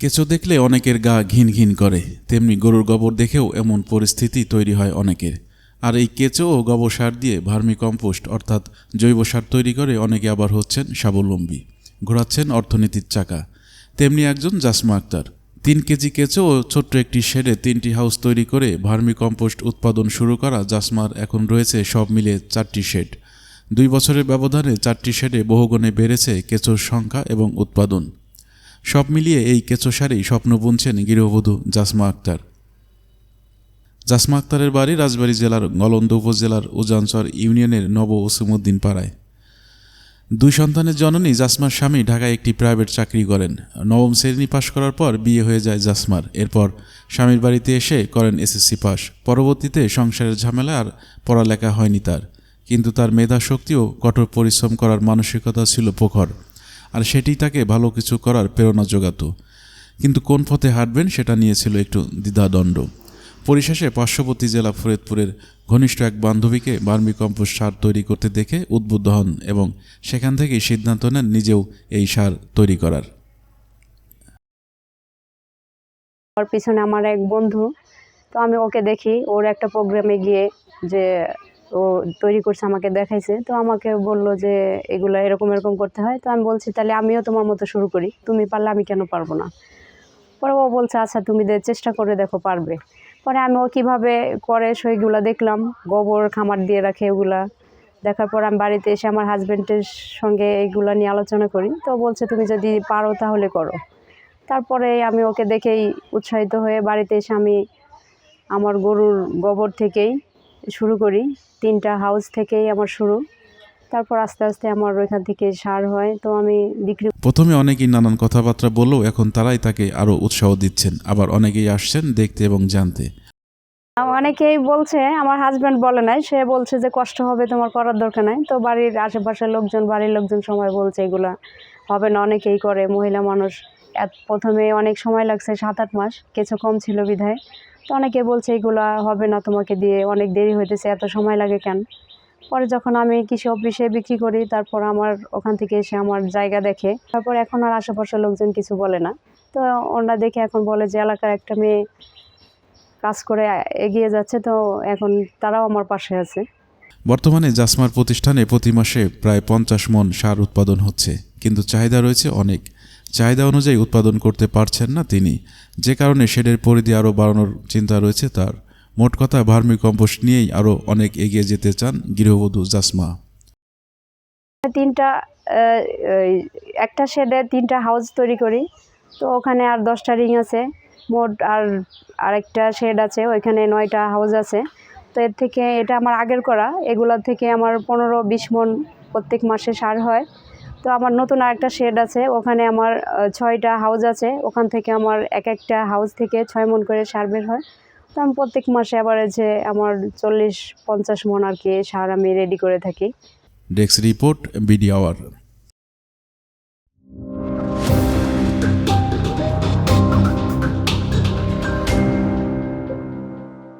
কেঁচো দেখলে অনেকের গা ঘিন ঘিন করে, তেমনি গরুর গোবর দেখেও এমন পরিস্থিতি তৈরি হয় অনেকের। আর এই কেঁচো ও গোবর সার দিয়ে ভার্মি কম্পোস্ট অর্থাৎ জৈব সার তৈরি করে অনেকে আবার হচ্ছেন স্বাবলম্বী, ঘোরাচ্ছেন অর্থনীতির চাকা। তেমনি একজন জাসমা আক্তার, তিন কেজি কেঁচো ও ছোট্ট একটি শেডে তিনটি হাউস তৈরি করে ভার্মি কম্পোস্ট উৎপাদন শুরু করা জাসমার এখন রয়েছে সব মিলে চারটি শেড। দুই বছরের ব্যবধানে চারটি শেডে বহুগুণে বেড়েছে কেঁচোর সংখ্যা এবং উৎপাদন। সব মিলিয়ে এই কেঁচো সারেই স্বপ্ন বুনছেন গৃহবধূ জাসমা আক্তার। জাসমা আক্তারের বাড়ি রাজবাড়ী জেলার গলন্দ উপজেলার উজানচর ইউনিয়নের নব ওসিমুদ্দিন পাড়ায়। দুই সন্তানের জননী জাসমার স্বামী ঢাকায় একটি প্রাইভেট চাকরি করেন। নবম শ্রেণি পাশ করার পর বিয়ে হয়ে যায় জাসমার। এরপর স্বামীর বাড়িতে এসে করেন এসএসসি পাস পরবর্তীতে সংসারের ঝামেলা আর পড়ালেখা হয়নি তার। কিন্তু তার মেধা শক্তি ও কঠোর পরিশ্রম করার মানসিকতা ছিল প্রখর আর সেটি তাকে ভালো কিছু করার প্রেরণা যোগাতো। কিন্তু কোন পথে হাঁটবেন সেটা নিয়েছিল একটু দ্বিধাদণ্ড পরিশেষে পার্শ্ববর্তী জেলা ফরিদপুরের ঘনিষ্ঠ এক বান্ধবীকে বার্মি কম্পোস্ট সার তৈরি করতে দেখে উদ্বুদ্ধ হন এবং সেখান থেকেই সিদ্ধান্ত নেন নিজেও এই সার তৈরি করার। পিছনে আমার এক বন্ধু। তো আমি ওকে দেখি, ওর একটা প্রোগ্রামে গিয়ে যে ও তৈরি করছে, আমাকে দেখাইছে। তো আমাকে বলল যে, এগুলো এরকম এরকম করতে হয়। তো আমি বলছি, তাহলে আমিও তোমার মতো শুরু করি। তুমি পারলে আমি কেন পারব না? পরে ও বলছে আচ্ছা তুমি চেষ্টা করে দেখো, পারবে। পরে আমি ও কীভাবে করে, সেইগুলো দেখলাম। গোবর, খামার দিয়ে রাখে ওগুলা। দেখার পর আমি বাড়িতে এসে আমার হাজব্যান্ডের সঙ্গে এইগুলা নিয়ে আলোচনা করি। তো বলছে, তুমি যদি পারো তাহলে করো। তারপরে আমি ওকে দেখেই উৎসাহিত হয়ে বাড়িতে এসে আমি আমার গরুর গোবর থেকেই শুরু করি। তিনটা হাউস থেকেই আমার শুরু। তারপর আস্তে আস্তে আমার ওইখান থেকে সার হয়। তো আমি বিক্রি প্রথমে অনেকেই নানান কথাবার্তা বললেও এখন তারাই তাকে আরও উৎসাহ দিচ্ছেন। আবার অনেকেই আসছেন দেখতে এবং জানতে। অনেকেই বলছে আমার হাজব্যান্ড বলে নাই সে বলছে যে কষ্ট হবে তোমার করার দরকার নাই। তো বাড়ির আশেপাশের লোকজন বাড়ির লোকজন সময় বলছে এগুলা হবে না অনেকেই করে। মহিলা মানুষ প্রথমে অনেক সময় লাগছে সাত আট মাস কিছু কম ছিল বিধায়। তো অনেকে বলছে, এগুলা হবে না তোমাকে দিয়ে, অনেক দেরি হইতেছে, এত সময় লাগে কেন? পরে যখন আমি কৃষি অফিসে বিক্রি করি, তারপর আমার ওখান থেকে এসে আমার জায়গা দেখে, তারপর এখন আর আশেপাশের লোকজন কিছু বলে না। তো ওনারা দেখে এখন বলে যে, এলাকার একটা মেয়ে কাজ করে এগিয়ে যাচ্ছে, তো এখন তারাও আমার পাশে আছে। বর্তমানে জাসমার প্রতিষ্ঠানে প্রতি মাসে প্রায় পঞ্চাশ মন সার উৎপাদন হচ্ছে, কিন্তু চাহিদা রয়েছে অনেক। চাহিদা অনুযায়ী উৎপাদন করতে পারছেন না তিনি। যে কারণে শেডের পরিধি আরও বাড়ানোর চিন্তা রয়েছে তার। মোট কথা, ভার্মি কম্পোস্ট নিয়েই আরও অনেক এগিয়ে যেতে চান গৃহবধূ জাসমা। তিনটা একটা শেডে তিনটা হাউস তৈরি করি। তো ওখানে আর দশটা রিং আছে। মোট আর আরেকটা শেড আছে, ওইখানে নয়টা হাউস আছে। তো এর থেকে এটা আমার আগের করা। এগুলোর থেকে আমার পনেরো, বিশ মন প্রত্যেক মাসে সার হয়। তো আমার নতুন আরেকটা শেড আছে, ওখানে আমার ছয়টা হাউস আছে, ওখান থেকে আমার এক একটা হাউস থেকে ছয় মন করে সার বের হয়। তো আমি প্রত্যেক মাসে আবার যে আমার চল্লিশ পঞ্চাশ মন আর কি সার আমি রেডি করে থাকি। Desk report BD hour